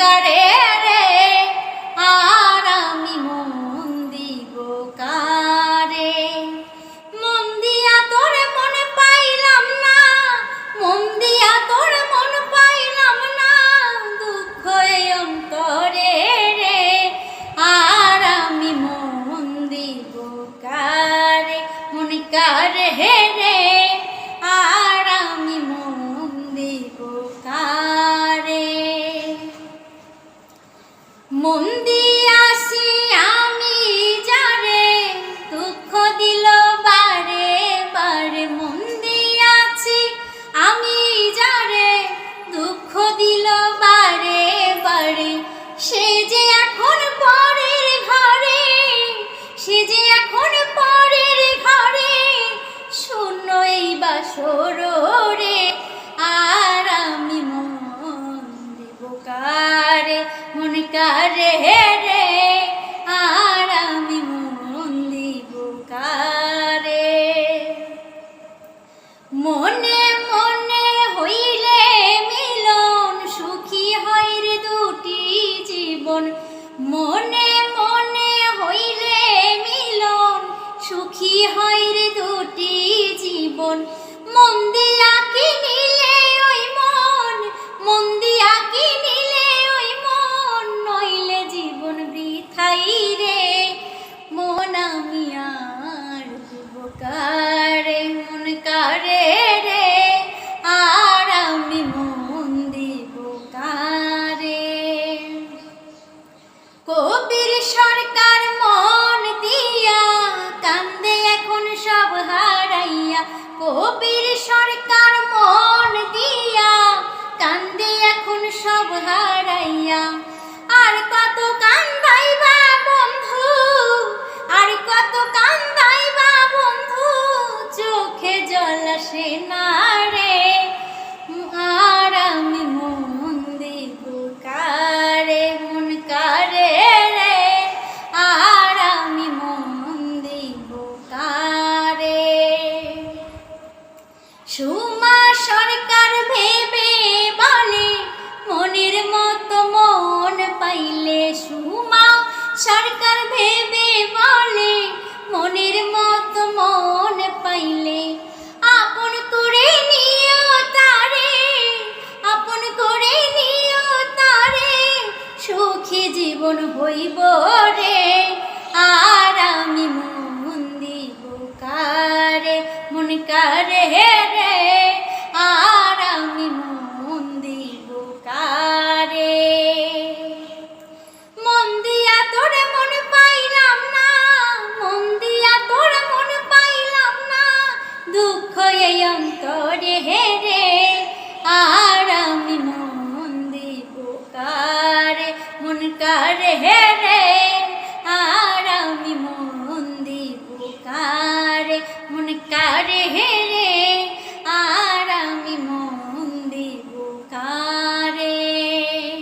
করে রে, আর আমি মন দিব কারে? মন দিয়া মন পাইলাম না মন্দিয়া তোর মন পাইলাম না, দুঃখ অন্তরে রে, আর আমি মন দিব কারে? মন কারে রে? মন সরকার মন দিয়া কান্দে এখন সব হারাইয়া। কবির সরকার মন দিয়া কান্দে এখন সব হারাইয়া। আর কত কান্দাইবা বন্ধু, আর কত কান্দাইবা বন্ধু, চোখে জল আসে না। সুমা সরকার ভেবে বলে, মনের মতো মন পাইলে সুমা সরকার ভেবে বলে, মনের মতো মন পাইলে আপন করে নিও তারে, আপন করে নিও তারে, সুখী জীবন হইব রে, আর আমি মন দিব কারে কারে রে? আর আমি মন দিব কারে? মন দিয়া তোরে মন পাইলাম না, মন তোরে মন পাইলাম না। দুঃখ এই অন্তরে হে রে? আর আমি মন দিব কারে? মন কারে হে রে আর